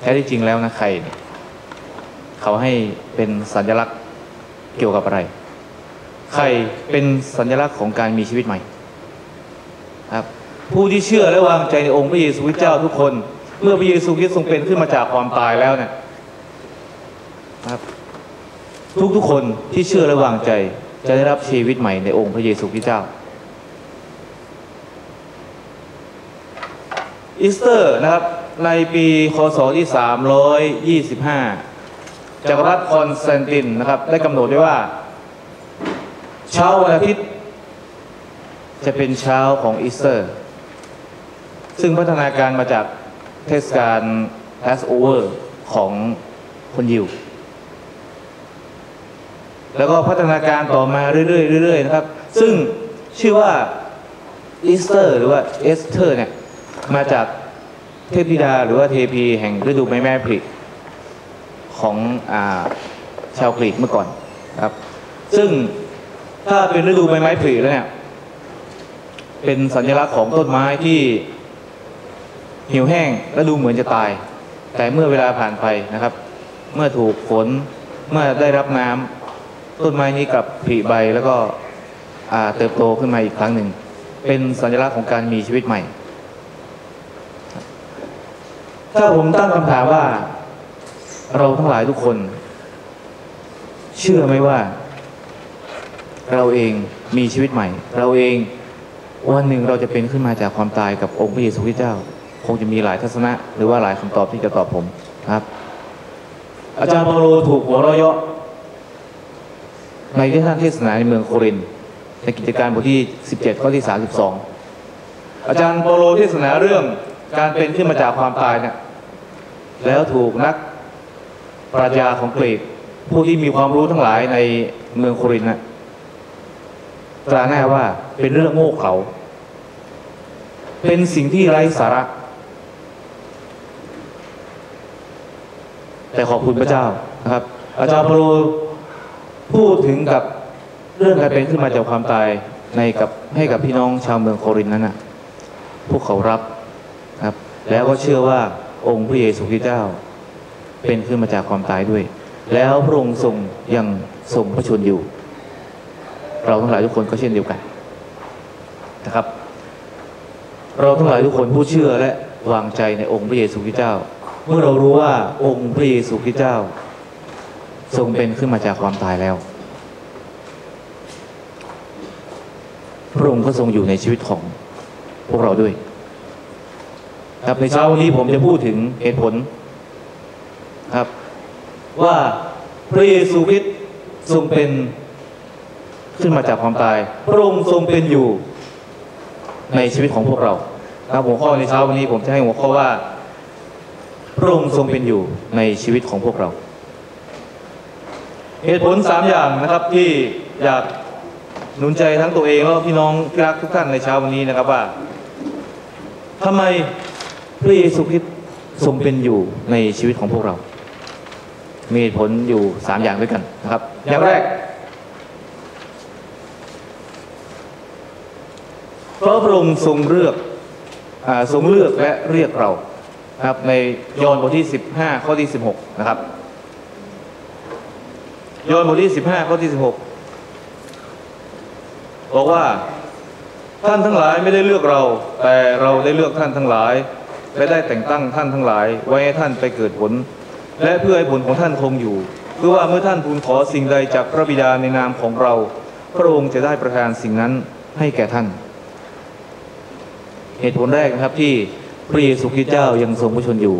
แท้ที่จริงแล้วนะไข่เนี่ยเขาให้เป็นสัญลักษณ์เกี่ยวกับอะไร ไข่เป็นสัญลักษณ์ของการมีชีวิตใหม่ครับผู้ที่เชื่อและวางใจในองค์พระเยซูคริสต์เจ้าทุกคน เมื่อพระเยซูคริสต์ทรงเป็นขึ้นมาจากความตายแล้วเนี่ยครับทุกทุกคนที่เชื่อและวางใจจะได้รับชีวิตใหม่ในองค์พระเยซูคริสต์เจ้าอีสเตอร์นะครับ ในปีคศที่ 325จักรพรรดิคอนสแตนตินนะครับ ได้กำหนดไว้ว่า เช้าวันอาทิตย์ จะเป็นเช้าของอีสเตอร์ ซึ่งพัฒนาการมาจากเทศกาล Passover ของคนยิว แล้วก็พัฒนาการต่อมาเรื่อยๆเรื่อยๆนะครับ ซึ่งชื่อว่าอีสเตอร์หรือว่าเอสเทอร์เนี่ย มาจาก เทพธิดาหรือว่าเทพีแห่งฤดูใบไม้ผลิของอชาวกรีกเมื่อก่อนครับ ซึ่งถ้าเป็นฤดูใบไม้ผลิแล้วเนี่ยเป็นสัญลักษณ์ของต้นไม้ที่เหี่ยวแห้งและดูเหมือนจะตาย แต่เมื่อเวลาผ่านไปนะครับ เมื่อถูกฝนเมื่อได้รับน้ำต้นไม้นี้กลับผลิใบแล้วก็เติบโตขึ้นมาอีกครั้งหนึ่ง เป็นสัญลักษณ์ของการมีชีวิตใหม่ ถ้าผมตั้งคำถามว่า เราทั้งหลายทุกคน เชื่อไหมว่า เราเองมีชีวิตใหม่ เราเองวันหนึ่งเราจะเป็นขึ้นมาจากความตายกับองค์พระเยซูคริสต์เจ้า คงจะมีหลายทัศนะ หรือว่าหลายคำตอบที่จะตอบผมครับ อาจารย์เปาโลถูกหัวเราะเยาะในที่ท่านเทศนาในเมืองโครินในกิจการบทที่ 17 ข้อที่ 32 อาจารย์เปาโลเทศนาเรื่องการเป็นขึ้นมาจากความตายเนี่ย แล้วถูกนักปรัชญาของกรีก ผู้ที่มีความรู้ทั้งหลายในเมืองโครินธ์นะตราหน้าว่าเป็นเรื่องโง่เขลาเป็นสิ่งที่ไร้สาระ แต่ขอบคุณพระเจ้านะครับ อาจารย์เปาโลพูดถึงกับเรื่องการเป็นขึ้นมาจากความตายในกับให้กับพี่น้องชาวเมืองโครินธ์นั้นนะพวกเขารับครับ แล้วก็เชื่อว่า องค์พระเยซูคริสต์เจ้า เป็นขึ้นมาจากความตายด้วย แล้วพระองค์ทรงยังทรงพระชนอยู่ เราทั้งหลายทุกคนก็เช่นเดียวกันนะครับ เราทั้งหลายทุกคนผู้เชื่อและวางใจในองค์พระเยซูคริสต์เจ้า เมื่อเรารู้ว่าองค์พระเยซูคริสต์เจ้า ทรงเป็นขึ้นมาจากความตายแล้วพระองค์ก็ทรงอยู่ในชีวิตของพวกเราด้วย ครับในเช้าวันนี้ผมจะพูดถึงเหตุผลครับ ว่าพระเยซูคริสต์ทรงเป็นขึ้นมาจากความตาย พระองค์ทรงเป็นอยู่ในชีวิตของพวกเรา ครับหัวข้อในเช้าวันนี้ผมจะให้หัวข้อว่า พระองค์ทรงเป็นอยู่ในชีวิตของพวกเรา เหตุผลสามอย่างนะครับที่อยากหนุนใจทั้งตัวเองแล้วพี่น้องที่รักทุกท่านในเช้าวันนี้นะครับว่าทำไม พระเยซูคริสต์ทรงเป็นอยู่ในชีวิตของพวกเรา มีผลอยู่สามอย่างด้วยกันนะครับ อย่างแรกเพราะพระองค์ทรงเลือกทรงเลือกและเรียกเราครับในยอห์นบทที่ 15 ข้อที่ 16 นะครับยอห์นบทที่ 15 ข้อที่ 16 บอกว่าท่านทั้งหลายไม่ได้เลือกเรา แต่เราได้เลือกท่านทั้งหลาย และได้แต่งตั้งท่านทั้งหลาย ไว้ให้ท่านไปเกิดผล และเพื่อให้ผลของท่านคงอยู่เพื่อว่าเมื่อท่านทูลขอสิ่งใดจากพระบิดาในนามของเรา พระองค์จะได้ประทานสิ่งนั้นให้แก่ท่าน เหตุผลแรกนะครับที่พระเยซูคริสต์เจ้ายังทรงพระชนอยู่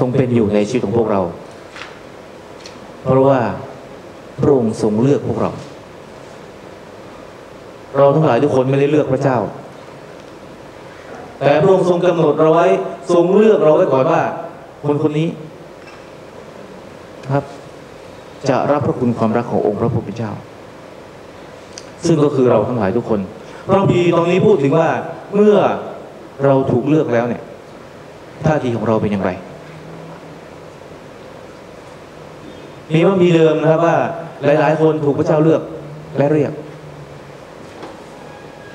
ทรงเป็นอยู่ในชีวิตของพวกเรา เพราะว่าพระองค์ทรงเลือกพวกเรา เราทั้งหลายทุกคนไม่ได้เลือกพระเจ้า แต่พระองค์ทรงกำหนดเราไว้ ทรงเลือกเราไว้ก่อนว่า คนคนนี้ครับ จะรับพระคุณความรักขององค์พระผู้เป็นเจ้า ซึ่งก็คือเราทั้งหลายทุกคนพระบีตรงนี้พูดถึงว่าเมื่อเราถูกเลือกแล้วเนี่ยท่าทีของเราเป็นอย่างไร มีว่ามีเดิมนะครับว่า หลาย ๆ คนถูกพระเจ้าเลือกและเรียก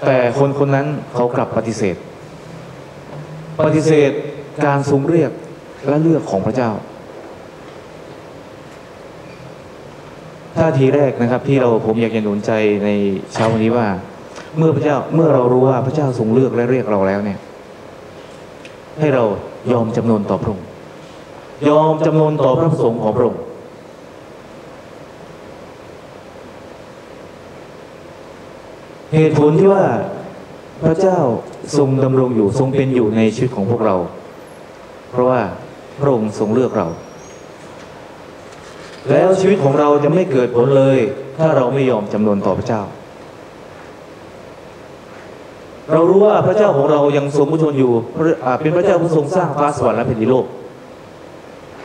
แต่คนคนนั้นเขากลับปฏิเสธ ปฏิเสธการทรงเรียกและเลือกของพระเจ้าท่าทีแรกนะครับ ที่เราผมอยากจะหนุนใจในเช้าวันนี้ว่า เมื่อพระเจ้าเมื่อเรารู้ว่าพระเจ้าทรงเลือกและเรียกเราแล้วเนี่ย ให้เรายอมจำนนต่อพระองค์ยอมจำนนต่อพระประสงค์ของพระองค์เหตุผลที่ว่า พระเจ้าทรงดำรงอยู่ทรงเป็นอยู่ในชีวิตของพวกเรา เพราะว่าพระองค์ทรงเลือกเรา แล้วชีวิตของเราจะไม่เกิดผลเลย ถ้าเราไม่ยอมจำนนต่อพระเจ้า เรารู้ว่าพระเจ้าของเรายังทรงผู้ชนอยู่เป็นพระเจ้าผู้ทรงสร้างฟ้าสวรรค์และแผ่นดินโลก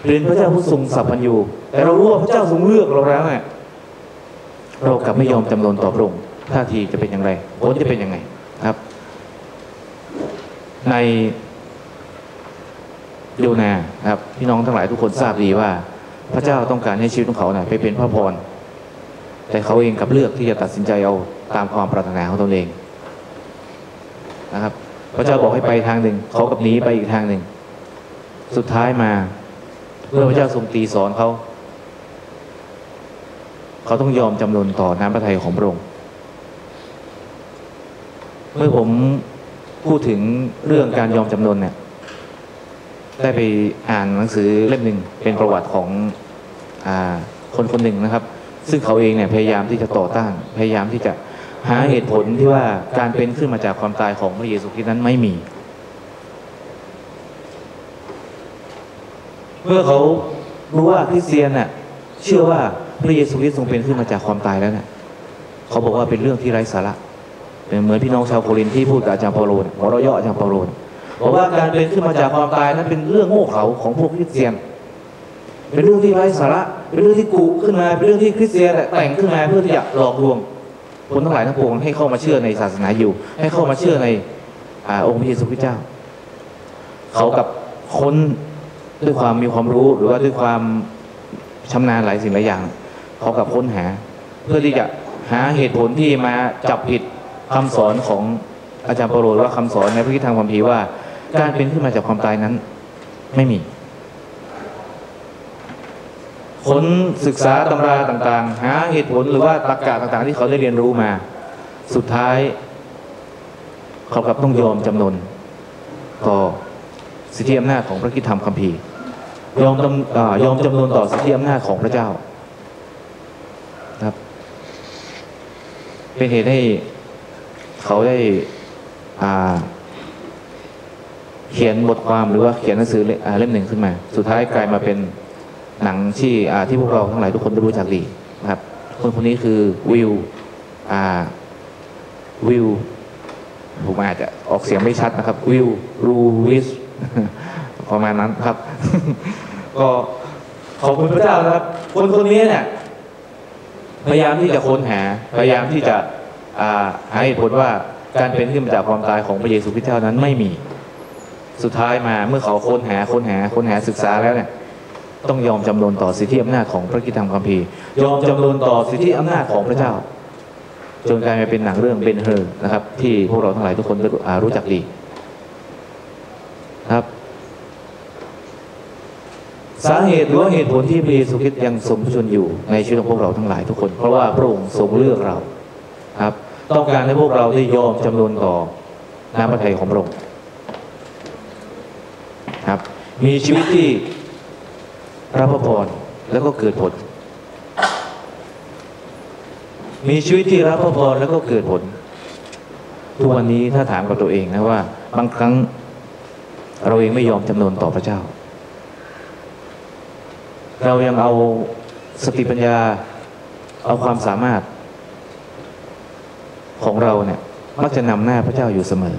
เป็นพระเจ้าผู้ทรงสัพพัญญูแต่เรารู้ว่าพระเจ้าทรงเลือกเราแล้วเนี่ยเรากลับไม่ยอมจำนนต่อพระองค์ท่าทีจะเป็นอย่างไรผลจะเป็นยังไงครับ ในโยนาครับพี่น้องทั้งหลายทุกคนทราบดีว่า พระเจ้าต้องการให้ชีวิตของเขาเนี่ยไปเป็นพระพร แต่เขาเองกับเลือกที่จะตัดสินใจเอาตามความปรารถนาของตนเองนะครับ พระเจ้าบอกให้ไปทางหนึ่ง เขากับหนีไปอีกทางหนึ่ง สุดท้ายมาเมื่อพระเจ้าทรงตีสอนเขา เขาต้องยอมจำนนต่อน้ำพระทัยของพระองค์เมื่อผม พูดถึงเรื่องการยอมจำนนเนี่ยได้ไปอ่านหนังสือเล่มหนึ่งเป็นประวัติของอคนคนหนึ่งนะครับ ซึ่งเขาเองเนี่ยพยายามที่จะต่อต้าน พยายามที่จะหาเหตุผลที่ว่าการเป็นขึ้นมาจากความตายของพระเยซูคริสต์นั้นไม่มี เมื่อเขารู้ว่าคริสเตียนเน่ะเชื่อว่าพระเยซูคริสต์ทรงเป็นขึ้นมาจากความตายแล้วเนี่ยเขาบอกว่าเป็นเรื่องที่ไร้สาระ เหมือนพี่น้องชาวโครินที่พูดกับอาจารย์เปาโลเนี่ยหัวเราะเยาะอาจารย์เปาโลเนี่ยบอกว่าการเป็นขึ้นมาจากความตายนั้นเป็นเรื่องโง่เขลาของพวกคริสเตียน เป็นเรื่องที่ไร้สาระ เป็นเรื่องที่กุขึ้นมา เป็นเรื่องที่คริสเตียนแต่งขึ้นมาเพื่อที่จะหลอกลวง คนทั้งหลายทั้งปวงให้เข้ามาเชื่อในศาสนาอยู่ ให้เข้ามาเชื่อในอาองค์พระเยซูคริสต์เจ้า เขากับค้นด้วยความมีความรู้หรือว่าด้วยความชำนาญหลายสิ่งหลายอย่าง เขากับค้นหา เพื่อที่จะหาเหตุผลที่มาจับผิด คำสอนของอาจารย์เปาโลหรือว่าคำสอนในพระคิดทางความผีว่า การเป็นขึ้นมาจากความตายนั้น ไม่มีคนศึกษาตำราต่างๆ หาเหตุผลหรือว่าตรรกะต่างๆ ที่เขาได้เรียนรู้มา สุดท้าย เขากลับต้องยอมจำนนต่อสิทธิอำนาจของพระคิดธรรมคัมภีร์ยอมยอมจำนนต่อสิทธิอำนาจของพระเจ้าครับ เป็นเหตุให้ เขาได้เขียนบทความหรือว่าเขียนหนังสือเล่มหนึ่งขึ้นมา สุดท้ายกลายมาเป็นหนังที่ที่พวกเราทั้งหลายทุกคนได้รู้จักดีนะครับ คนคนนี้คือวิววิวผมอาจจะออกเสียงไม่ชัดนะครับ วิวรูวิสประมาณนั้นครับ ก็ขอบคุณพระเจ้านะครับ คนคนนี้เนี่ยพยายามที่จะค้นหา พยายามที่จะ อ่าหาเหตุผลว่าการเป็นขึ้นมาจากความตายของพระเยซูคริสต์เจ้านั้นไม่มี สุดท้ายมาเมื่อเขาค้นหาค้นหาค้นหาศึกษาแล้วเนี่ยต้องยอมจำนนต่อสิทธิอำนาจของพระกิตธรรมคัมภีร์ยอมจำนนต่อสิทธิอำนาจของพระเจ้า จนกลายมาเป็นหนังเรื่องเบนเฮอร์นะครับ ที่พวกเราทั้งหลายทุกคนรู้อ่ารู้จักดีครับ สาเหตุหรือว่าเหตุผลที่พระเยซูคริสต์ยังทรงพระชนอยู่ในชีวิตของพวกเราทั้งหลายทุกคน เพราะว่าพระองค์ทรงเลือกเรา ครับ ต้องการให้พวกเราได้ยอมจำนนต่อน้ำพระทัยของพระองค์ครับ มีชีวิตที่รับพระพรแล้วก็เกิดผล มีชีวิตที่รับพระพรแล้วก็เกิดผล ทุกวันนี้ถ้าถามกับตัวเองนะว่า บางครั้งเราเองไม่ยอมจำนนต่อพระเจ้า เรายังเอาสติปัญญา เอาความสามารถ ของเราเนี่ยมักจะนำหน้าพระเจ้าอยู่เสมอ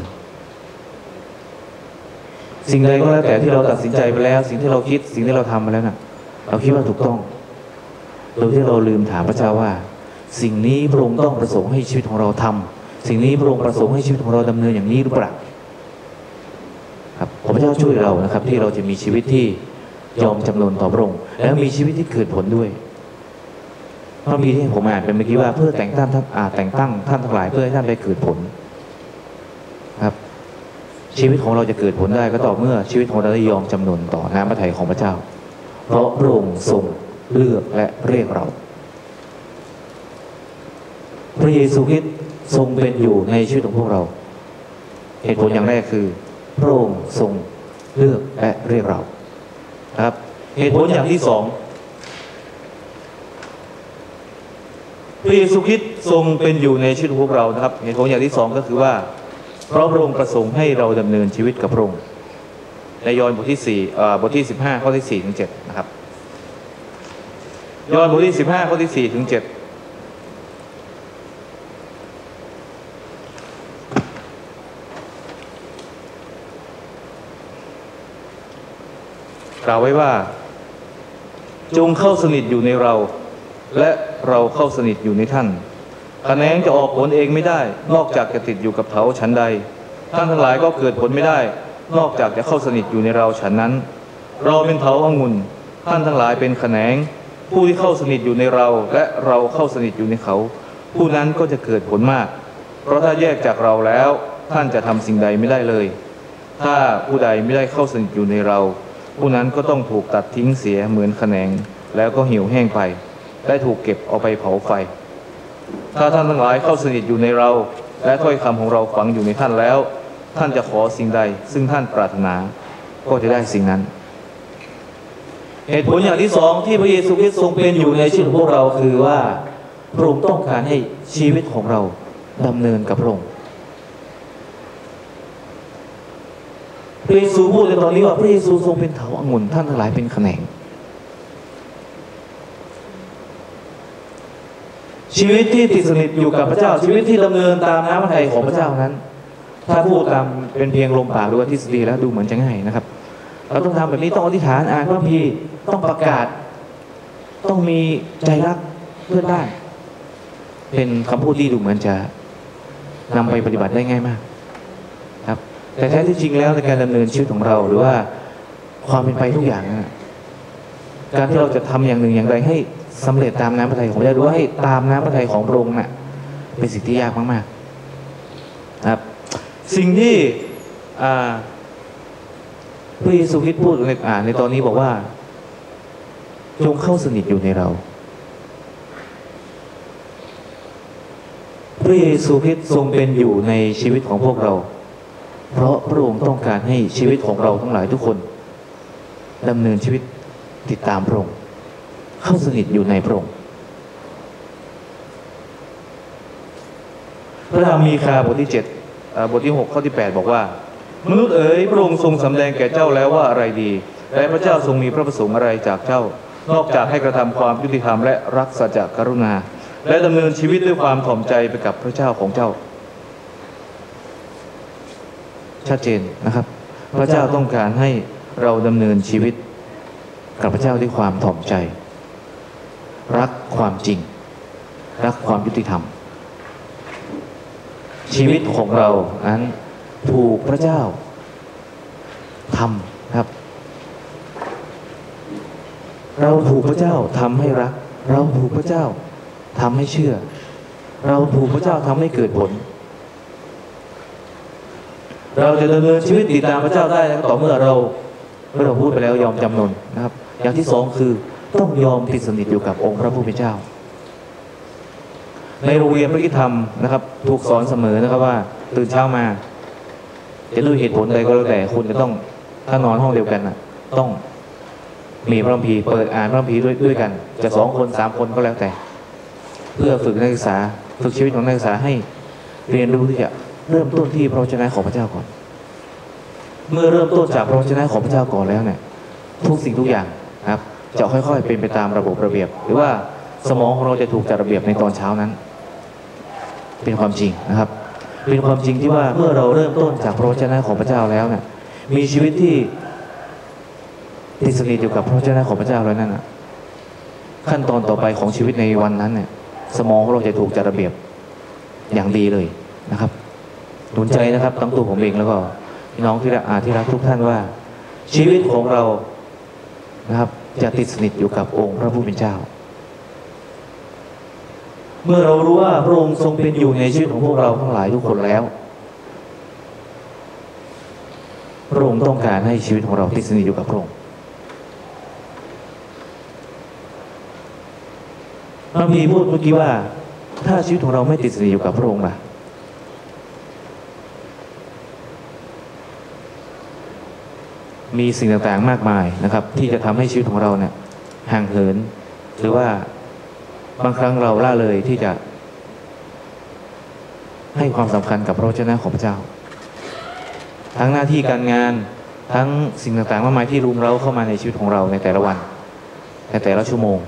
สิ่งใดก็แล้วแต่ที่เราตัดสินใจไปแล้ว สิ่งที่เราคิดสิ่งที่เราทำมาแล้วน่ะ เราคิดว่าถูกต้อง โดยที่เราลืมถามพระเจ้าว่า สิ่งนี้พระองค์ต้องประสงค์ให้ชีวิตของเราทำสิ่งนี้พระองค์ประสงค์ให้ชีวิตของเราดำเนินอย่างนี้หรือเปล่าครับขอพระเจ้าช่วยเรานะครับ ที่เราจะมีชีวิตที่ยอมจำนนต่อพระองค์แล้วมีชีวิตที่เกิดผลด้วย พระมีที่ผมอ่านเป็นเมื่อกี้ว่าเพื่อแต่งตั้งท่านอาแต่งตั้งท่านทั้งหลายเพื่อให้ท่านได้เกิดผลครับ ชีวิตของเราจะเกิดผลได้ก็ต่อเมื่อชีวิตของเราได้ยอมจำนนต่อน้ำพระทัยของพระเจ้า เพราะพระองค์ทรงเลือกและเรียกเรา พระเยซูคริสต์ทรงเป็นอยู่ในชีวิตของพวกเรา เหตุผลอย่างแรกคือ พระองค์ทรงเลือกและเรียกเรานะครับ เหตุผลอย่างที่สอง พระเยซูคริสต์ทรงเป็นอยู่ในชีวิตพวกเรานะครับเหตุผลอย่างที่สองก็คือว่า เพราะพระองค์ประสงค์ให้เราดำเนินชีวิตกับพระองค์ในยอห์นบทที่สี่เอ่อบทที่สิบห้าข้อที่สี่ถึงเจ็ดนะครับยอห์นบทที่สิบห้าข้อที่สี่ถึงเจ็ดกล่าวไว้ว่า จงเข้าสนิทอยู่ในเรา และเราเข้าสนิทอยู่ในท่านขแขนงจะออกผลเองไม่ได้ นอกจากจะติดอยู่กับเถาฉันใด ท่านทั้งหลายก็เกิดผลไม่ได้ นอกจากจะเข้าสนิทอยู่ในเราฉันนั้น เราเป็นเถาองุ่นท่านทั้งหลายเป็นแขนง ผู้ที่เข้าสนิทอยู่ในเรา และเราเข้าสนิทอยู่ในเขา ผู้นั้นก็จะเกิดผลมาก เพราะถ้าแยกจากเราแล้ว ท่านจะทำสิ่งใดไม่ได้เลย ถ้าผู้ใดไม่ได้เข้าสนิทอยู่ในเรา ผู้นั้นก็ต้องถูกตัดทิ้งเสียเหมือนแขนง แล้วก็เหี่ยวแห้งไป ได้ถูกเก็บเอาไปเผาไฟ ถ้าท่านทั้งหลายเข้าสนิทอยู่ในเรา และถ้อยคำของเราฝังอยู่ในท่านแล้ว ท่านจะขอสิ่งใด ซึ่งท่านปรารถนา ก็จะได้สิ่งนั้น เหตุผลอย่างที่สองที่พระเยซูคริสต์ทรงเป็นอยู่ในชีวิตของพวกเราคือว่าพระองค์ต้องการให้ชีวิตของเราดำเนินกับพระองค์พระเยซูพูดในตอนนี้ว่าพระเยซูทรงเป็นเถาองุ่นท่านทั้งหลายเป็นแขนง ชีวิตที่ติดสนิทอยู่กับพระเจ้า ชีวิตที่ดำเนินตามน้ำพระทัยของพระเจ้านั้น ถ้าพูดตามเป็นเพียงลมปากหรือว่าทฤษฎีแล้วดูเหมือนจะง่ายนะครับ เราต้องทำแบบนี้ต้องอธิษฐานอ่านพระคัมภีต้องประกาศ ต้องมีใจรักเพื่อนบ้านเป็นคำพูดที่ดูเหมือนจะนำไปปฏิบัติได้ง่ายมาก ครับ แต่แท้ที่จริงแล้วในการดำเนินชีวิตของเราหรือว่าความเป็นไปทุกอย่าง การที่เราจะทำอย่างหนึ่งอย่างใดให้ สำเร็จตามน้ำพระทัยของพระเจ้าหรือว่าให้ตามน้ำพระทัยของพระองค์น่ะเป็นสิ่งที่ยากมากๆครับ สิ่งที่พระเยซูคริสต์พูดในอ่านในตอนนี้บอกว่า จงเข้าสนิทอยู่ในเราพระเยซูคริสต์ทรงเป็นอยู่ในชีวิตของพวกเรา เพราะพระองค์ต้องการให้ชีวิตของเราทั้งหลายทุกคนดำเนินชีวิตติดตามพระองค์ เข้าสนิทอยู่ในพระองค์พระธรรมมีคาบทที่เจ็ดอ่าบทที่หกข้อที่แปดบอกว่า มนุษย์เอ๋ยพระองค์ทรงสำแดงแก่เจ้าแล้วว่าอะไรดีและพระเจ้าทรงมีพระประสงค์อะไรจากเจ้า นอกจากให้กระทำความยุติธรรมและรักสัจจะกรุณา และดำเนินชีวิตด้วยความถ่อมใจไปกับพระเจ้าของเจ้า ชัดเจนนะครับ พระเจ้าต้องการให้เราดำเนินชีวิตกับพระเจ้าด้วยความถ่อมใจ รักความจริง รักความยุติธรรม ชีวิตของเรานั้นถูกพระเจ้าทำครับ เราถูกพระเจ้าทำให้รัก เราถูกพระเจ้าทำให้เชื่อ เราถูกพระเจ้าทำให้เกิดผลเราจะดำเนินชีวิตติดตามพระเจ้าได้ต่อเมื่อเราเมื่อเราพูดไปแล้วยอมจำนนนะครับ อย่างที่สองคือ ต้องยอมติดสนิทอยู่กับองค์พระผู้เป็นเจ้า ในโรงเรียนพระคิธรรมนะครับ ถูกสอนเสมอนะครับว่า ตื่นเช้ามา จะด้วยเหตุผลใดก็แล้วแต่คุณจะต้องถ้านอนห้องเดียวกันน่ะต้องมีพระคัมภีร์เปิดอ่านพระคัมภีร์ด้วยด้วยกัน จะสองคนสามคนก็แล้วแต่ เพื่อฝึกนักศึกษา ฝึกชีวิตของนักศึกษาให้เรียนรู้ที่จะเริ่มต้นที่พระวจนะของพระเจ้าก่อน เมื่อเริ่มต้นจากพระวจนะของพระเจ้าก่อนแล้วเนี่ย ทุกสิ่งทุกอย่างครับ จะค่อยๆ เป็นไปตามระบบระเบียบ หรือว่าสมองของเราจะถูกจัดระเบียบในตอนเช้านั้น เป็นความจริงนะครับ เป็นความจริงที่ว่าเมื่อเราเริ่มต้นจากพระวจนะของพระเจ้าแล้วเนี่ยมีชีวิตที่ติดสนิทอยู่กับพระวจนะของพระเจ้าแล้วนั่นนะขั้นตอนต่อไปของชีวิตในวันนั้นเนี่ย สมองของเราจะถูกจัดระเบียบอย่างดีเลยนะครับหนุนใจนะครับทั้งตัวผมเองแล้วก็น้องที่รักอาที่รักทุกท่านว่า ชีวิตของเรานะครับ จะติดสนิทอยู่กับองค์พระผู้เป็นเจ้า เมื่อเรารู้ว่าพระองค์ทรงเป็นอยู่ในชีวิตของพวกเราทั้งหลายทุกคนแล้ว พระองค์ต้องการให้ชีวิตของเราติดสนิทอยู่กับพระองค์พระพีพูดเมื่อกี้ว่า ถ้าชีวิตของเราไม่ติดสนิทอยู่กับพระองค์ล่ะ มีสิ่งต่างๆมากมายนะครับ ที่จะทำให้ชีวิตของเราเนี่ยห่างเหิน หรือว่าบางครั้งเราล่าเลยที่จะ ให้ความสำคัญกับพระวจนะของพระเจ้า ทั้งหน้าที่การงานทั้งสิ่งต่างๆมากมายที่รุมเราเข้ามาในชีวิตของเราในแต่ละวันในแต่ละชั่วโมง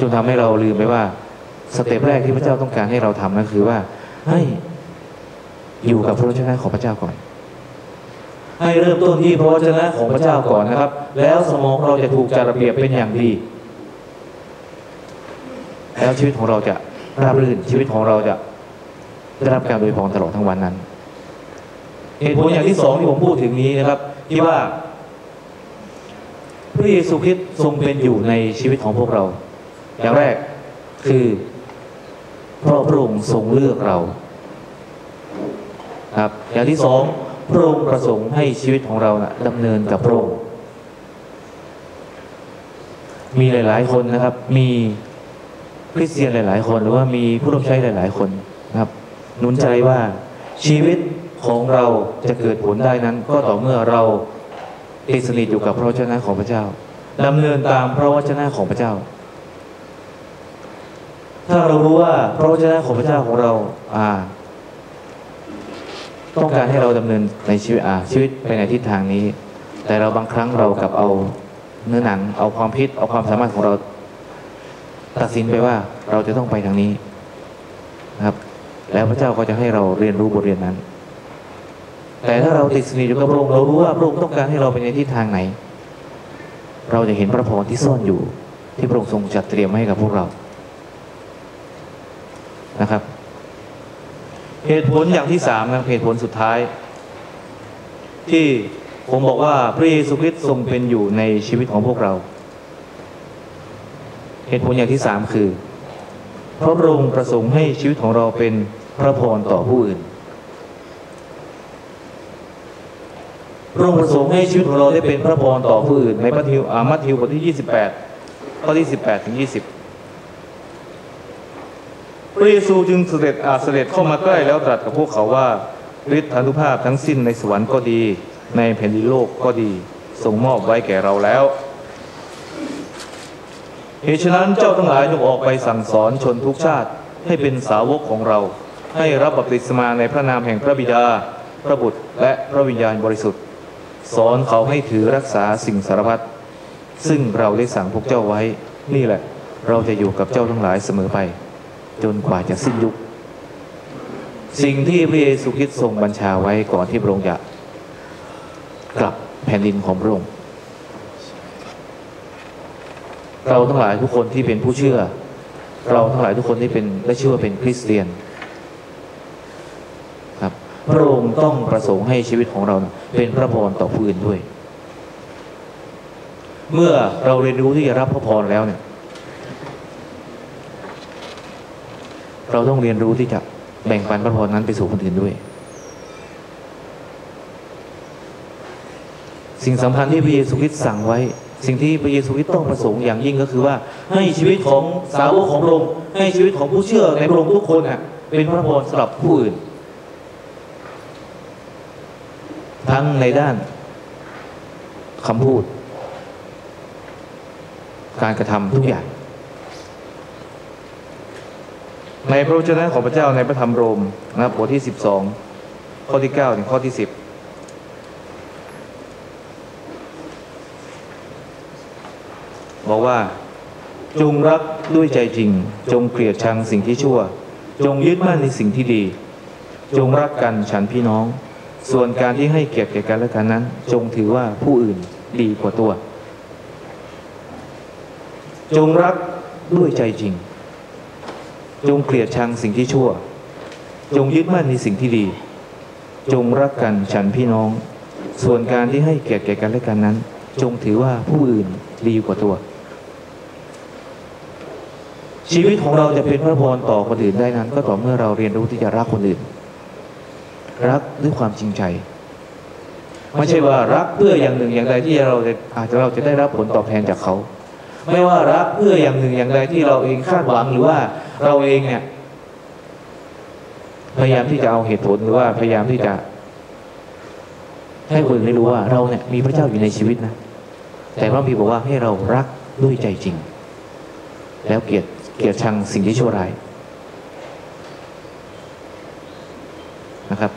จนทำให้เราลืมไปว่าสเต็ปแรกที่พระเจ้าต้องการให้เราทำนั่นคือว่าให้อยู่กับพระวจนะของพระเจ้าก่อน ให้เริ่มต้นที่พระวจนะของพระเจ้าก่อนนะครับ แล้วสมองเราจะถูกจัดระเบียบเป็นอย่างดี แล้วชีวิตของเราจะราบรื่นชีวิตของเราจะได้รับการโดยพรตลอดทั้งวันนั้นเหตุผลอย่างที่สองที่ผมพูดถึงนี้นะครับ ที่ว่าพระเยซูคริสต์ทรงเป็นอยู่ในชีวิตของพวกเรา อย่างแรกคือเพราะพระองค์ทรงเลือกเรา ครับ อย่างที่สอง พระองค์ประสงค์ให้ชีวิตของเรานะดำเนินกับพระองค์มีหลาย ๆ คนนะครับ มีคริสเตียนหลาย ๆ คน หรือว่ามีผู้รับใช้หลาย ๆ คนนะครับหนุนใจว่าชีวิตของเราจะเกิดผลได้นั้น ก็ต่อเมื่อเราติดสนิทอยู่กับพระวจนะของพระเจ้าดำเนินตามพระวจนะของพระเจ้า ถ้าเรารู้ว่าพระวจนะของพระเจ้าของเรา อ่า ต้องการให้เราดำเนินในชีวิตอ่าชีวิตไปในทิศทางนี้ แต่เราบางครั้งเรากลับเอาเนื้อหนัง เอาความพิษเอาความสามารถของเรา ตัดสินไปว่าเราจะต้องไปทางนี้นะครับ แล้วพระเจ้าก็จะให้เราเรียนรู้บทเรียนนั้น แต่ถ้าเราติดสนิทอยู่กับพระองค์เรารู้ว่าพระองค์ต้องการให้เราไปในทิศทางไหน เราจะเห็นพระพรที่ซ่อนอยู่ ที่พระองค์ทรงจัดเตรียมให้กับพวกเรานะครับ เหตุผลอย่างที่สามนะเหตุผลสุดท้าย ที่ผมบอกว่าพระเยซูคริสต์ทรงเป็นอยู่ในชีวิตของพวกเรา เหตุผลอย่างที่สามคือเพราะพระองค์ประสงค์ให้ชีวิตของเราเป็นพระพรต่อผู้อื่นพระองค์ประสงค์ให้ชีวิตของเราได้เป็นพระพรต่อผู้อื่น ในมัทธิวอ่ามัทธิวบทที่ 28 ข้อที่ 18 ถึง 20พ ระเยซูจึงเสด็จอาเสด็จเข้ามาใกล้แล้วตรัสกับพวกเขาว่าฤทธานุภาพทั้งสิ้นในสวรรค์ก็ดี ในแผ่นดินโลกก็ดีทรงมอบไว้แก่เราแล้วเหตุฉะนั้นเจ้าทั้งหลายจงออกไปสั่งสอนชนทุกชาติให้เป็นสาวกของเรา ให้รับบัพติศมาในพระนามแห่งพระบิดา พระบุตรและพระวิญญาณบริสุทธิ์ สอนเขาให้ถือรักษาสิ่งสารพัดซึ่งเราได้สั่งพวกเจ้าไว้ นี่แหละ เราจะอยู่กับเจ้าทั้งหลายเสมอไป จนกว่าจะสิ้นยุค สิ่งที่พระเยซูคริสต์ทรงบัญชาไว้ก่อนที่พระองค์จะกลับแผ่นดินของพระองค์เราทั้งหลายทุกคนที่เป็นผู้เชื่อ เราทั้งหลายทุกคนที่เป็นได้ชื่อว่าเป็นคริสเตียนครับ พระองค์ต้องประสงค์ให้ชีวิตของเราเป็นพระพรต่อผู้อื่นด้วย เมื่อเราเรียนรู้ที่จะรับพระพรแล้วเนี่ย เราต้องเรียนรู้ที่จะแบ่งปันพระพรนั้นไปสู่คนอื่นด้วย สิ่งสำคัญที่พระเยซูคริสต์สั่งไว้ สิ่งที่พระเยซูคริสต์ต้องประสงค์อย่างยิ่งก็คือว่า ให้ชีวิตของสาวกของพระองค์ให้ชีวิตของผู้เชื่อในพระองค์ทุกคนน่ะเป็นพระพรสำหรับผู้อื่น ทั้งในด้านคำพูด การกระทำทุกอย่าง ในพระวจนะของพระเจ้าในพระธรรมโรมนะครับบทที่ 12 ข้อที่9ถึงข้อที่ 10บอกว่าจงรักด้วยใจจริง จงเกลียดชังสิ่งที่ชั่ว จงยึดมั่นในสิ่งที่ดี จงรักกันฉันพี่น้อง ส่วนการที่ให้เกียรติแก่กันและกันนั้น จงถือว่าผู้อื่นดีกว่าตัว จงรักด้วยใจจริง จงเกลียดชังสิ่งที่ชั่ว จงยึดมั่นในสิ่งที่ดี จงรักกันฉันพี่น้อง ส่วนการที่ให้เกียรติแก่กันและกันนั้น จงถือว่าผู้อื่นดีกว่าตัว ชีวิตของเราจะเป็นพระพรต่อคนอื่นได้นั้น ก็ต่อเมื่อเราเรียนรู้ที่จะรักคนอื่น รักด้วยความจริงใจไม่ใช่ว่ารักเพื่ออย่างหนึ่งอย่างใดที่เราจะอาจจะเราจะได้รับผลตอบแทนจากเขา ไม่ว่ารักเพื่ออย่างหนึ่งอย่างใดที่เราเองคาดหวังหรือว่า เราเองเนี่ย พยายามที่จะเอาเหตุผลหรือว่าพยายามที่จะ ให้คนอื่นได้รู้ว่าเราเนี่ยมีพระเจ้าอยู่ในชีวิตนะแต่พระพีบอกว่าให้เรารักด้วยใจจริง แล้วเกลียดเกลียดชังสิ่งที่ชั่วร้ายนะครับ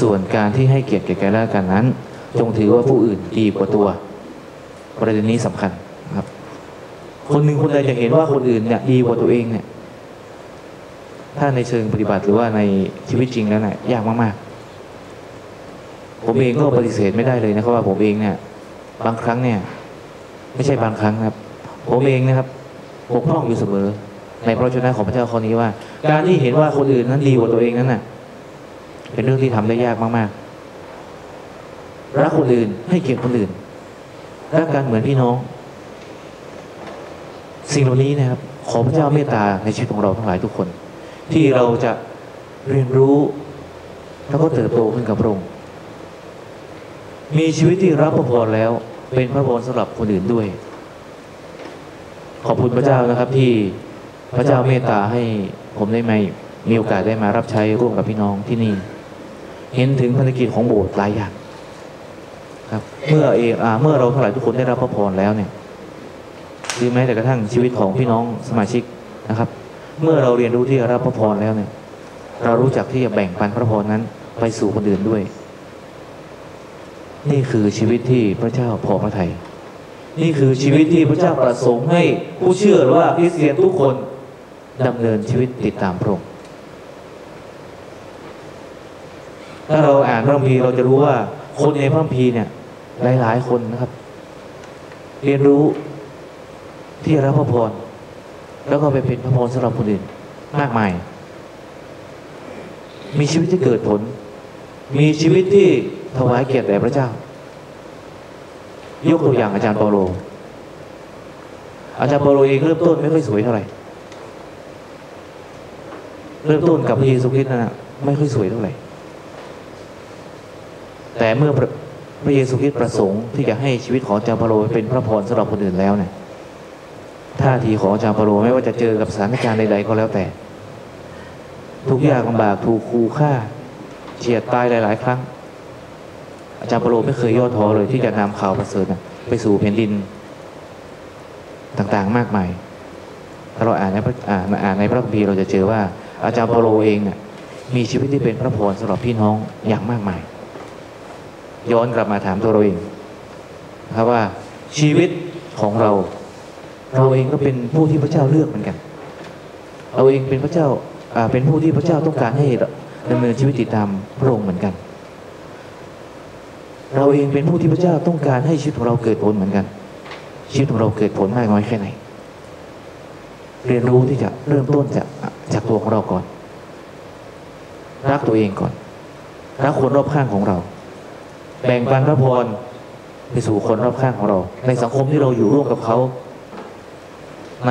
ส่วนการที่ให้เกียรติแก่กันและกันนั้น จงถือว่าผู้อื่นดีกว่าตัว ประเด็นนี้สำคัญครับ คนหนึ่งคนใดจะเห็นว่าคนอื่นเนี่ยดีกว่าตัวเองเนี่ย ถ้าในเชิงปฏิบัติหรือว่าในชีวิตจริงแล้วเนี่ยยากมากๆ ผมเองก็ปฏิเสธไม่ได้เลยนะครับว่าผมเองเนี่ย บางครั้งเนี่ย ไม่ใช่บางครั้งครับ ผมเองนะครับปกพร่องอยู่เสมอ ในพระชนะของพระเจ้าข้อนี้ว่า การที่เห็นว่าคนอื่นนั้นดีกว่าตัวเองนั้นน่ะ เป็นเรื่องที่ทำได้ยากมากๆรักคนอื่นให้เกียรติคนอื่นรักกันเหมือนพี่น้อง สิ่งเหล่านี้นะครับขอพระเจ้าเมตตาในชีวิตของเราทั้งหลายทุกคน ที่เราจะเรียนรู้ แล้วก็เติบโตขึ้นกับพระองค์มีชีวิตที่รับพระพรแล้ว เป็นพระพรสำหรับคนอื่นด้วย ขอบคุณพระเจ้านะครับที่พระเจ้าเมตตาให้ผมได้มามีโอกาสได้มารับใช้ร่วมกับพี่น้องที่นี่ เห็นถึงภารกิจของโบสถ์หลายอย่างครับเมื่อเออาเมื่อเราทั้งหลายทุกคนได้รับพระพรแล้วเนี่ยหรือแม้แต่กระทั่งชีวิตของพี่น้องสมาชิกนะครับ เมื่อเราเรียนรู้ที่จะรับพระพรแล้วเนี่ย เรารู้จักที่จะแบ่งปันพระพรนั้น ไปสู่คนอื่นด้วย นี่คือชีวิตที่พระเจ้าพอพระทัยนี่คือชีวิตที่พระเจ้าประสงค์ให้ผู้เชื่อหรือว่าคริสเตียนทุกคนดำเนินชีวิตติดตามพระองค์ถ้าเราอ่านพระคัมภีร์เราจะรู้ว่า คนในพระคัมภีร์เนี่ย หลาย ๆ คนนะครับ เรียนรู้ที่รับพระพร แล้วก็ไปเป็นพระพรสำหรับคนอื่นมากมาย มีชีวิตที่เกิดผล มีชีวิตที่ถวายเกียรติแด่พระเจ้า ยกตัวอย่างอาจารย์เปาโล อาจารย์เปาโลเองเริ่มต้นไม่ค่อยสวยเท่าไหร่ เริ่มต้นกับพระเยซูคริสต์นะไม่ค่อยสวยเท่าไหร่ แต่เมื่อพระเยซูคริสต์ประสงค์ที่จะให้ชีวิตของอาจารย์เปาโลเป็นพระพรสำหรับคนอื่นแล้วเนี่ย ท่าทีของอาจารย์ปโลไม่ว่าจะเจอกับสถานการณ์ใดๆก็แล้วแต่ ทุกยากลำบากถูกคูฆ่าเฉียดตายหลาย ๆ ครั้ง อาจารย์ปโลไม่เคยย่อท้อเลยที่จะนำข่าวประเสริฐไปสู่แผ่นดิน ต่างๆ มากมายถ้าเราอ่านในพระอ่านอ่านในพระคัมภีร์เราจะเจอว่า อาจารย์ปโลเองเนี่ยมีชีวิตที่เป็นพระพรสำหรับพี่น้องอย่างมากมาย ย้อนกลับมาถามตัวเราเองนะครับว่าชีวิตของเรา เราเองก็เป็นผู้ที่พระเจ้าเลือกเหมือนกัน เราเองเป็นพระเจ้าเป็นผู้ที่พระเจ้าต้องการให้ดำเนินชีวิตติดตามพระองค์เหมือนกัน เราเองเป็นผู้ที่พระเจ้าต้องการให้ชีวิตของเราเกิดผลเหมือนกัน ชีวิตของเราเกิดผลมากน้อยแค่ไหน เรียนรู้ที่จะเริ่มต้นจากจากตัวของเราก่อน รักตัวเองก่อน รักคนรอบข้างของเรา แบ่งปันพระพรไปสู่คนรอบข้างของเรา ในสังคมที่เราอยู่ร่วมกับเขา ใน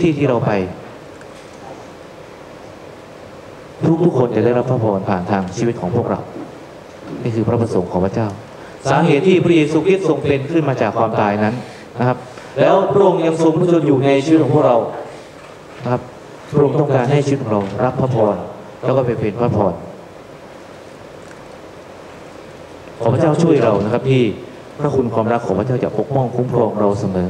ที่ที่เราไป ทุกทุกๆคนจะได้รับพระพรผ่านทางชีวิตของพวกเรา นี่คือพระประสงค์ของพระเจ้า สาเหตุที่พระเยซูคริสต์ทรงเป็นขึ้นมาจากความตายนั้นนะครับ แล้วพระองค์ยังทรงพระชนอยู่ในชีวิตของพวกเรานะครับพระองค์ต้องการให้ชีวิตของเรา รับพระพรแล้วก็ไปเป็นพระพรขอพระเจ้าช่วยเรานะครับที่พระคุณความรักของพระเจ้าจะปกป้องคุ้มครองเราเสมอ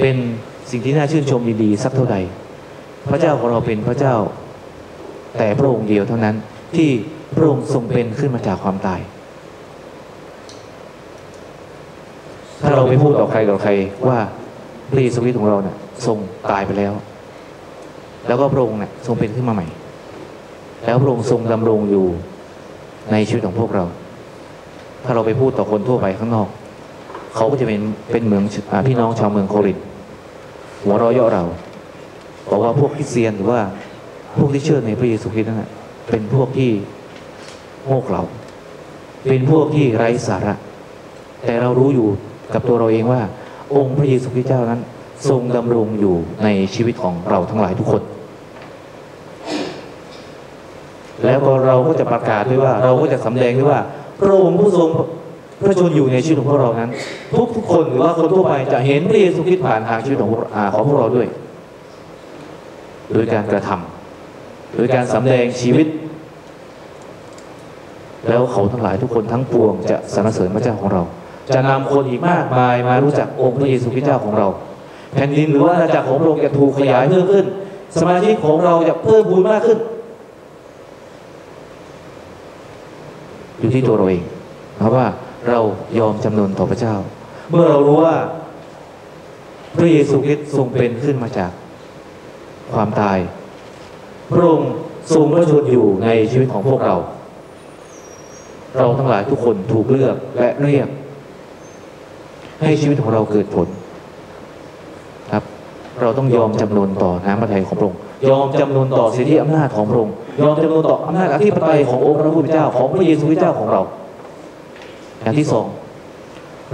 เป็นสิ่งที่น่าชื่นชมดีๆสักเท่าใดพระเจ้าของเราเป็นพระเจ้า แต่พระองค์เดียวเท่านั้นที่พระองค์ทรงเป็นขึ้นมาจากความตาย ถ้าเราไปพูดต่อใครต่อใครว่าพระเยซูคริสต์ของเราเนี่ยทรงตายไปแล้ว แล้วก็พระองค์เนี่ยทรงเป็นขึ้นมาใหม่ แล้วพระองค์ทรงดำรงอยู่ในชีวิตของพวกเรา ถ้าเราไปพูดต่อคนทั่วไปข้างนอก เขาก็จะเป็นเป็นเหมือนอ่าพี่น้องชาวเมืองโครินธ์หัวเราะเยาะเราบอกว่าพวกคริสเตียนหรือว่าพวกที่เชื่อในพระเยซูคริสต์นั้นนะเป็นพวกที่โง่เขลาเป็นพวกที่ไร้สาระ แต่เรารู้อยู่กับตัวเราเองว่า องค์พระเยซูคริสต์เจ้านั้น ทรงดำรงอยู่ในชีวิตของเราทั้งหลายทุกคน แล้วก็เราก็จะประกาศด้วยว่า เราก็จะสำแดงด้วยว่าพระองค์ผู้ทรง พระชนอยู่ในชีวิตของพวกเรานั้น ทุกทุกๆคนหรือว่าคนทั่วไปจะเห็นพระเยซูคริสต์ผ่านทางชีวิตของอาของพวกเราด้วย โดยการกระทำโดยการสำแดงชีวิต แล้วเขาทั้งหลายทุกคนทั้งปวงจะสรรเสริญพระเจ้าของเรา จะนำคนอีกมากมายมารู้จักองค์พระเยซูคริสต์เจ้าของเรา แผ่นดินหรือว่าอาณาจักรของพระองค์จะถูกขยายเพิ่มขึ้น สมาชิกของเราจะเพิ่มพูนมากขึ้นอยู่ที่ตัวเราเองเพราะว่า เรายอมจำนนต่อพระเจ้า เมื่อเรารู้ว่าพระเยซูคริสต์ทรงเป็นขึ้นมาจากความตาย พระองค์ทรงพระชนอยู่ในชีวิตของพวกเรา เราทั้งหลายทุกคนถูกเลือกและเรียก ให้ชีวิตของเราเกิดผลครับ เราต้องยอมจำนนต่อน้ำพระทัยของพระองค์ยอมจำนนต่อสิทธิอำนาจของพระองค์ยอมจำนนต่ออำนาจอธิปไตยขององค์พระผู้เป็นเจ้าของพระเยซูคริสต์เจ้าของเรา อย่างที่สอง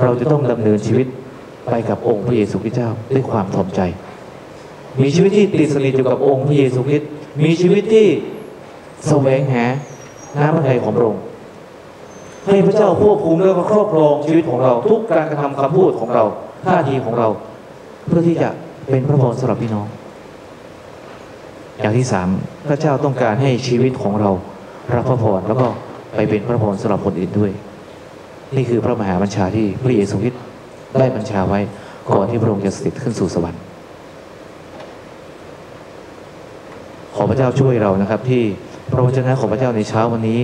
เราจะต้องดำเนินชีวิตไปกับองค์พระเยซูคริสต์เจ้าด้วยความถ่อมใจ มีชีวิตที่ติดสนิทอยู่กับองค์พระเยซูคริสต์มีชีวิตที่แสวงหาน้ำพระทัยของพระองค์ให้พระเจ้าควบคุมแล้วก็ครอบครองชีวิตของเรา ทุกการกระทำคำพูดของเราท่าทีของเรา เพื่อที่จะเป็นพระพรสำหรับพี่น้อง อย่างที่สามพระเจ้าต้องการให้ชีวิตของเรารับพระพรแล้วก็ไปเป็นพระพรสำหรับคนอื่นด้วย นี่คือพระมหาบัญชาที่พระเยซูคริสต์ได้บัญชาไว้ก่อนที่พระองค์จะเสด็จขึ้นสู่สวรรค์ ขอพระเจ้าช่วยเรานะครับ ที่พระวจนะของพระเจ้าในเช้าวันนี้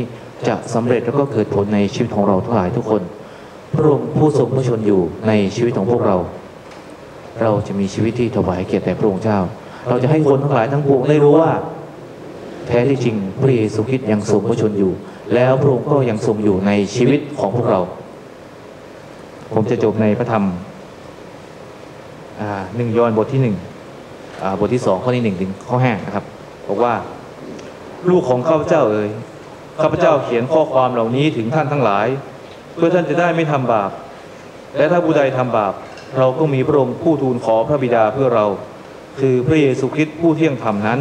จะสำเร็จแล้วก็เกิดผลในชีวิตของเราทั้งหลายทุกคน พระองค์ผู้ทรงพระชนอยู่ในชีวิตของพวกเรา เราจะมีชีวิตที่ถวายเกียรติแด่พระองค์เจ้า เราจะให้คนทั้งหลายทั้งปวงได้รู้ว่า แท้ที่จริงพระเยซูคริสต์ยังทรงพระชนอยู่ แล้วพระองค์ก็ยังทรงอยู่ในชีวิตของพวกเรา ผมจะจบในพระธรรมหนึ่งยอห์นบทที่หนึ่งบทที่สองข้อที่หนึ่งถึงข้อห้านะครับบอกว่า ลูกของข้าพเจ้าเอ๋ยข้าพเจ้าเขียนข้อความเหล่านี้ถึงท่านทั้งหลาย เพื่อท่านจะได้ไม่ทำบาปและถ้าผู้ใดทำบาป เราก็มีพระองค์ผู้ทูลขอพระบิดาเพื่อเรา คือพระเยซูคริสต์ผู้เที่ยงธรรมนั้น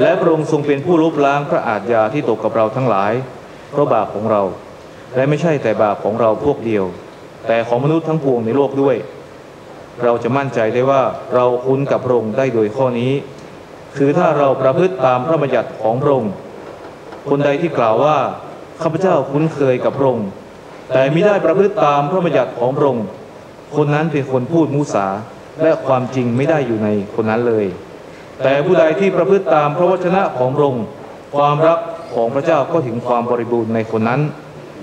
และพระองค์ทรงเป็นผู้ลบล้างพระอาทยาที่ตกกับเราทั้งหลาย เพราะบาปของเรา และไม่ใช่แต่บาปของเราพวกเดียว แต่ของมนุษย์ทั้งปวงในโลกด้วย เราจะมั่นใจได้ว่าเราคุ้นกับพระองค์ได้โดยข้อนี้ คือถ้าเราประพฤติตามพระบัญญัติของพระองค์คนใดที่กล่าวว่าข้าพเจ้าคุ้นเคยกับพระองค์แต่ไมิได้ประพฤติตามพระบัญญัติของพระองค์คนนั้นเป็นคนพูดมุสาและความจริงไม่ได้อยู่ในคนนั้นเลย แต่ผู้ใดที่ประพฤติตามพระวจนะของพระองค์ความรักของพระเจ้าก็ถึงความบริบูรณ์ในคนนั้น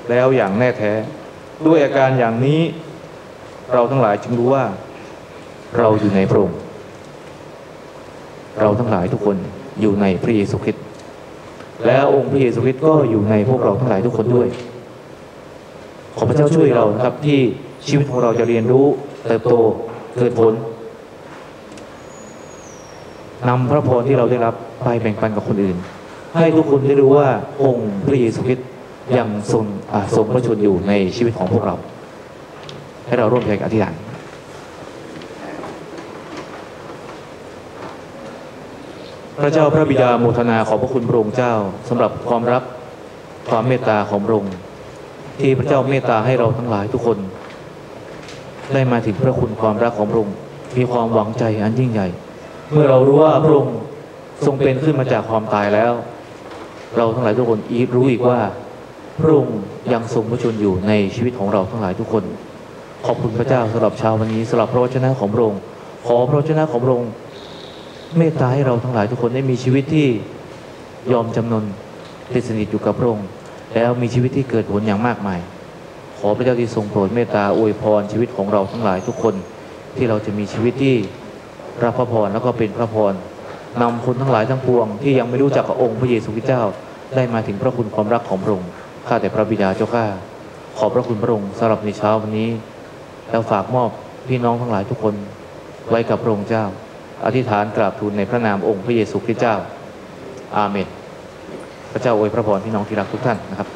แล้วอย่างแน่แท้ ด้วยอาการอย่างนี้ เราทั้งหลายจึงรู้ว่า เราอยู่ในพระองค์เราทั้งหลายทุกคนอยู่ในพระเยซูคริสต์แล้วองค์พระเยซูคริสต์ก็อยู่ในพวกเราทั้งหลายทุกคนด้วย ขอพระเจ้าช่วยเรานะครับที่ชีวิตของเราจะเรียนรู้เติบโตเกิดผล นำพระพรที่เราได้รับไปแบ่งปันกับคนอื่น ให้ทุกคนได้รู้ว่าองค์พระเยซูคริสต์ยังทรงทรงพระชนอยู่ในชีวิตของพวกเรา ให้เราร่วมใจกันอธิษฐานพระเจ้าพระบิดาโมทนาขอพระคุณพระองค์เจ้าสำหรับความรักความเมตตาของพระองค์ที่พระเจ้าเมตตาให้เราทั้งหลายทุกคน ได้มาถึงพระคุณความรักของพระองค์มีความหวังใจอันยิ่งใหญ่ เมื่อเรารู้ว่าพระองค์ทรงเป็นขึ้นมาจากความตายแล้ว เราทั้งหลายทุกคนอีกรู้อีกว่า พระองค์ยังทรงพระชนอยู่ในชีวิตของเราทั้งหลายทุกคน ขอบคุณพระเจ้าสำหรับเช้าวันนี้สำหรับพระวจนะของพระองค์ขอพระวจนะของพระองค์เมตตาให้เราทั้งหลายทุกคนได้มีชีวิตที่ยอมจำนนติดสนิทอยู่กับพระองค์แล้วมีชีวิตที่เกิดผลอย่างมากมาย ขอพระเจ้าที่ทรงโปรดเมตตาอวยพรชีวิตของเราทั้งหลายทุกคนที่เราจะมีชีวิตที่ รับพระพรแล้วก็เป็นพระพรนำคนทั้งหลายทั้งปวง ที่ยังไม่รู้จักองค์พระเยซูคริสต์เจ้า ได้มาถึงพระคุณความรักของพระองค์ข้าแต่พระบิดาเจ้าข้าขอบพระคุณพระองค์สำหรับในเช้าวันนี้ แล้วฝากมอบพี่น้องทั้งหลายทุกคนไว้กับพระองค์เจ้า อธิษฐานกราบทูลในพระนามองค์พระเยซูคริสต์เจ้า อาเมน พระเจ้าอวยพระพรพี่น้องที่รักทุกท่านนะครับ